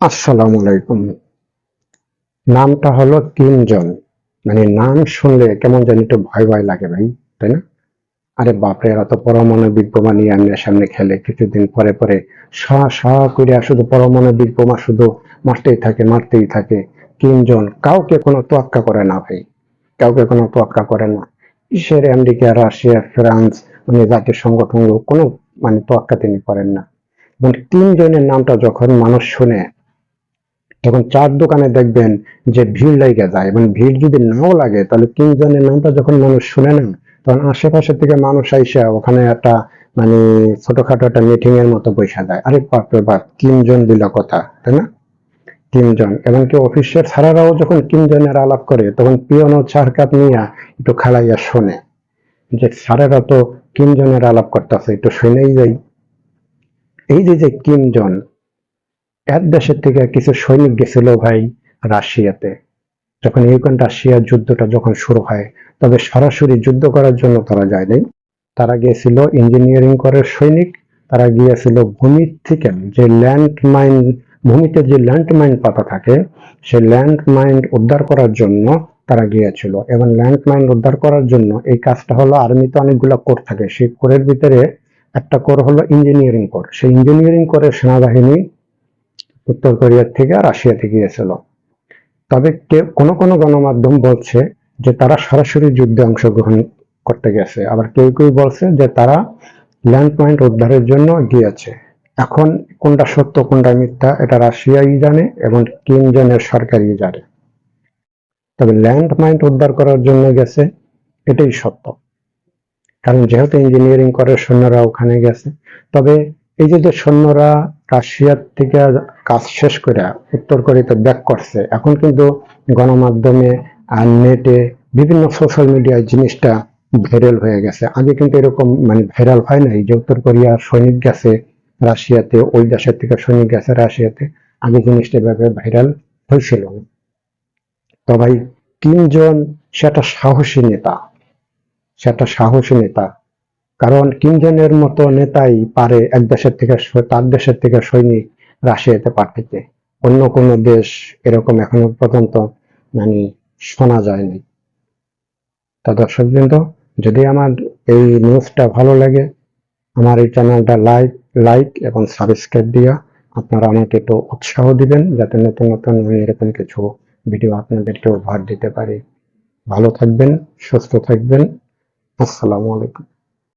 আসসালামু আলাইকুম। নামটা হলো কিম জন মানে নাম শুনলে কেমন জানি একটু ভয় ভয় লাগে ভাই, তাই না? আরে বাপরে, এরা তো পরমাণবিক বোমা নিয়ে আমনে সামনে খেলে। কিছুদিন পরে পরে সা সা করে শুধু পরমাণবিক বোমা শুধু মারতেই থাকে মারতেই থাকে। কিম জন কাউকে কোনো তোয়াক্কা করে না ভাই। কাউকে কোনো তোয়াক্কা করে না। কিসের আমেরিকা, রাশিয়া, ফ্রান্স মানে জাতীয় সংগঠন কোনো মানে তোয়াক্কা তিনি করেন না। এবং তিনজনের নামটা যখন মানুষ শুনে তখন চার দোকানে দেখবেন যে ভিড় লেগে যায় এবং ভিড় যদি নাও লাগে, তাহলে তিনজনের নামটা যখন মানুষ শুনে না তখন আশেপাশে থেকে মানুষ আইসা ওখানে একটা মানে ছোটখাটো একটা মিটিং এর মতো বৈশা যায় আরে বাপরে বাপ দিল কথা, তাই না? তিনজন এমনকি অফিসের ছাড়ারাও যখন তিনজনের আলাপ করে, তখন পিয়নো চার কাপ নিয়ে একটু খালাইয়া শোনে। যে স্যারেরা তো তিনজনের আলাপ করতেছে, একটু শুনেই যাই। এই যে যে তিনজন এক দেশের থেকে কিছু সৈনিক গেছিল ভাই রাশিয়াতে। যখন ইউক্রেন রাশিয়ার যুদ্ধটা যখন শুরু হয়, তবে সরাসরি যুদ্ধ করার জন্য তারা যায়নি। তারা গিয়েছিল ইঞ্জিনিয়ারিং করার সৈনিক, তারা গিয়েছিল ভূমি থেকে যে ল্যান্ড মাইন ভূমিতে যে ল্যান্ড মাইন পাতা থাকে সেই ল্যান্ড মাইন উদ্ধার করার জন্য তারা গিয়েছিল। এবং ল্যান্ড মাইন উদ্ধার করার জন্য এই কাজটা হলো আর্মিতে অনেকগুলো কোর থাকে। সেই কোরের ভিতরে একটা কোর হলো ইঞ্জিনিয়ারিং কোর। সেই ইঞ্জিনিয়ারিং কোরের সেনাবাহিনী উত্তর কোরিয়ার থেকে রাশিয়াতে গিয়েছিল তবে কেউ কোনো কোনো গণমাধ্যম বলছে যে তারা সরাসরি যুদ্ধে অংশগ্রহণ করতে গেছে। আবার কেউ কেউ বলছে যে তারা ল্যান্ড পয়েন্ট উদ্ধারের জন্য গিয়েছে। এখন কোনটা সত্য, কোনটা মিথ্যা, এটা রাশিয়াই জানে এবং কিম জনের সরকারই জানে। তবে ল্যান্ড মাইন্ড উদ্ধার করার জন্য গেছে, এটাই সত্য। কারণ যেহেতু ইঞ্জিনিয়ারিং করে সৈন্যরা ওখানে গেছে, তবে এই যে সৈন্যরা রাশিয়ার থেকে কাজ শেষ করে উত্তর কোরিয়াতে ব্যাক করছে। এখন কিন্তু গণমাধ্যমে আর নেটে বিভিন্ন সোশ্যাল মিডিয়ায় জিনিসটা ভাইরাল হয়ে গেছে। আগে কিন্তু এরকম মানে ভাইরাল হয় নাই। যে উত্তর কোরিয়ার সৈনিক গেছে রাশিয়াতে, ওই দেশের থেকে সৈনিক গেছে রাশিয়াতে। আগে জিনিসটা এভাবে ভাইরাল হয়েছিল। না। তো ভাই, তিনজন সেটা সাহসী নেতা। সেটা সাহসী নেতা। কারণ কিমজনের মতো নেতাই পারে এক দেশের থেকে তার দেশের থেকে সৈনিক রাশিয়াতে পাঠাইতে অন্য কোনো দেশ এরকম এখনও পর্যন্ত মানে শোনা যায়নি। তা দর্শক দর্শকবৃন্দ, যদি আমার এই নিউজটা ভালো লাগে, আমার এই চ্যানেলটা লাইক লাইক এবং সাবস্ক্রাইব দিয়া আপনারা আমাকে একটু উৎসাহ দিবেন, যাতে নতুন নতুন আমি এরকম কিছু ভিডিও আপনাদেরকে উপহার দিতে পারি। ভালো থাকবেন, সুস্থ থাকবেন। আসসালামু আলাইকুম।